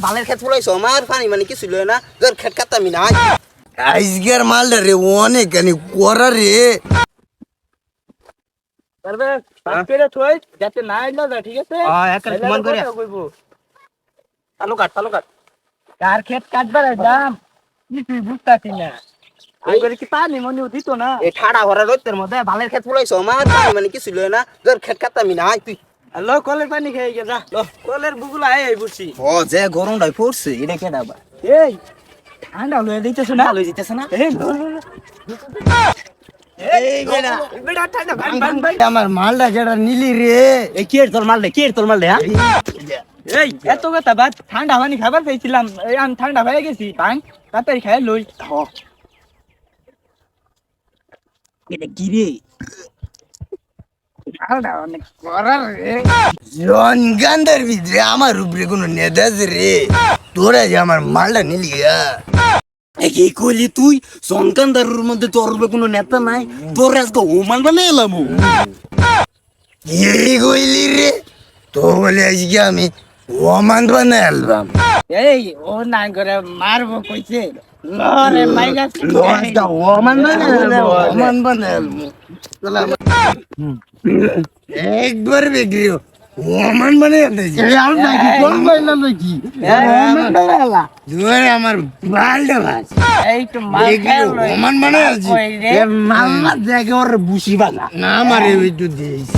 ভালের ক্ষেত ফুলাইছো আমার পানি মানে কিছু লয় না তোর ক্ষেত কাটামি না আজকের মালটা রে অনেক খানি করা রে। পারবে? পাঁচ পেরে থই যাতে না আইলা যা ঠিক আছে? হ্যাঁ, একারে আইলা করে। আলু কাট আলু কাট। কার ক্ষেত কাটবার দাম? কি তুই বুঝতাছি না। মনে না? ঠাড়া ভরা রোদের মধ্যে ভালের ক্ষেত ফুলাইছো আমার মানে কিছু লয় না তোর ক্ষেত কাটামি না তুই লো কলের পানি খেয়ে গে যা। লো কলের বুগুলা এই বুঝছি ও যে গরমটাই পড়ছে এটা কে ডাবা এই ঠান্ডা লয়ে দিতেছ না? ভালো যেতেছে না? এই আমার মালটা যেটা নিলি রে। এই কি তোর মাল দে কি তোর মাল দে হ্যাঁ? এই এত কথা বাদ। ঠান্ডা পানি খাবার চাইছিলাম এই আমি ঠান্ডা হয়ে গেছি ভাঙ তাড়াতাড়ি খাই লই। এটা কি রে ঠান্ডা অনেক করার রে জনগান্ধার ভিতরে আমার উপরে কোনো নেতা রে। তোরা যে আমার মালটা নিলি কি কইলি তুই? সংকান্দারের মধ্যে তোর উপরে কোনো নেতা নাই? তোর আজকে ওমান বানাই এলাম। এই কইলি রে? তো বলে আজকে আমি ওমান বানাই আলবাম এই ও না করে মারবো কইছে। লরে মাইলা দশটা ওমান বানাই চলা একবার বিক্রি ওমান মানে আমার বালটা ভাজ। ওমান মানে মাল্লা দেখে ওর বুসি বাজা না মারে ওই তো দিয়েছি।